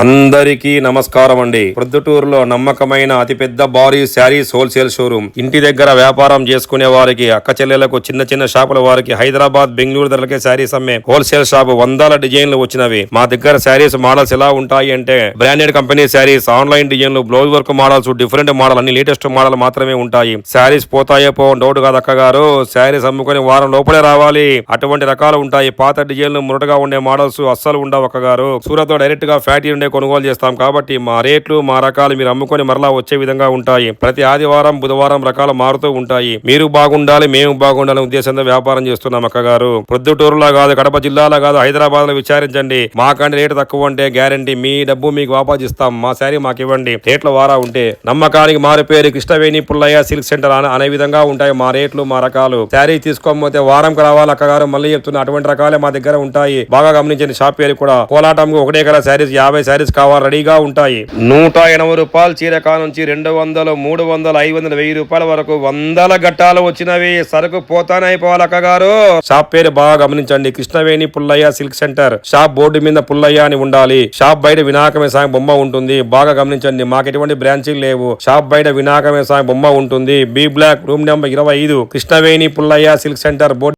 అందరికీ నమస్కారం అండి. ప్రొద్దుటూరులో నమ్మకమైన అతిపెద్ద భారీ శారీస్ హోల్సేల్ షోరూమ్. ఇంటి దగ్గర వ్యాపారం చేసుకునే వారికి అక్క చెల్లెలకు చిన్న చిన్న షాపుల వారికి హైదరాబాద్ బెంగళూరు ధరలకే శారీస్ అమ్మే హోల్సేల్ షాప్ వందల డిజైన్లు వచ్చినవి. మా దగ్గర శారీస్ మోడల్స్ ఎలా ఉంటాయి అంటే బ్రాండెడ్ కంపెనీ శారీస్ ఆన్లైన్ డిజైన్లు blouse work models different model అన్ని లేటెస్ట్ మోడల్ మాత్రమే ఉంటాయి. శారీస్ పోతాయో పో డౌట్ కాదు అక్క గారు. శారీస్ అమ్ముకొని వారం లోపలే రావాలి. అటువంటి రకాలు ఉంటాయి. పాత డిజైన్లు మురటగా ఉండే మోడల్స్ అస్సలు ఉండవు అక్క గారు. సూరత్ డైరెక్ట్గా ఫ్యాక్టరీ నుండే కొనుగోలు చేస్తాం కాబట్టి మా రేట్లు మా రకాలు మీరు అమ్ముకొని మరలా వచ్చే విధంగా ఉంటాయి. ప్రతి ఆదివారం బుధవారం రకాలు మారుతూ ఉంటాయి. మీరు బాగుండాలి మేము బాగుండాలి ఉద్దేశంతో వ్యాపారం చేస్తున్నాం అక్క గారు కాదు కడప జిల్లాలో కాదు హైదరాబాద్లో విచారించండి మాకంటే రేటు తక్కువ ఉంటే గ్యారంటీ మీ డబ్బు మీకు వాపస్ ఇస్తాం. మా శారీ మాకు ఇవ్వండి. రేట్ల వారా ఉంటే నమ్మకానికి మారిపోయారు కృష్ణవేణి పుల్లయ్య సిల్క్ సెంటర్ అనే- విధంగా ఉంటాయి మా రేట్లు మా రకాలు. శారీ తీసుకోకపోతే వారంకి రావాలి అక్కగారు. మళ్ళీ చెప్తున్నా అటువంటి రకాలే మా దగ్గర ఉంటాయి. బాగా గమనించండి షాప్ పేరు కూడా. కోలాటంకు ఒకటే కదా శారీస్ యాభై శారీస్ కావాలి రెడీగా ఉంటాయి. నూట ఎనభై రూపాయలు చీర కా నుంచి రెండు వందలు మూడు వందలు ఐదు వందలు వెయ్యి రూపాయల వరకు వందల గట్టాలు వచ్చినవి. సరుకు పోతానే అయిపోవాలి అక్క గారు షాప్ పేరు బాగా గమనించండి. Krishnaveni Pullaiah silk centre. Shop board మీద పుల్లయ్య అని ఉండాలి. షాప్ బయట వినాయకమే సాయం బొమ్మ ఉంటుంది. బాగా గమనించండి. మాకు ఎటువంటి బ్రాంచీలు లేవు. షాప్ బయట వినాయకమే సాయం బొమ్మ ఉంటుంది. బి బ్లాక్ రూమ్ నెంబర్ ఇరవై ఐదు. Krishnaveni Pullaiah silk centre board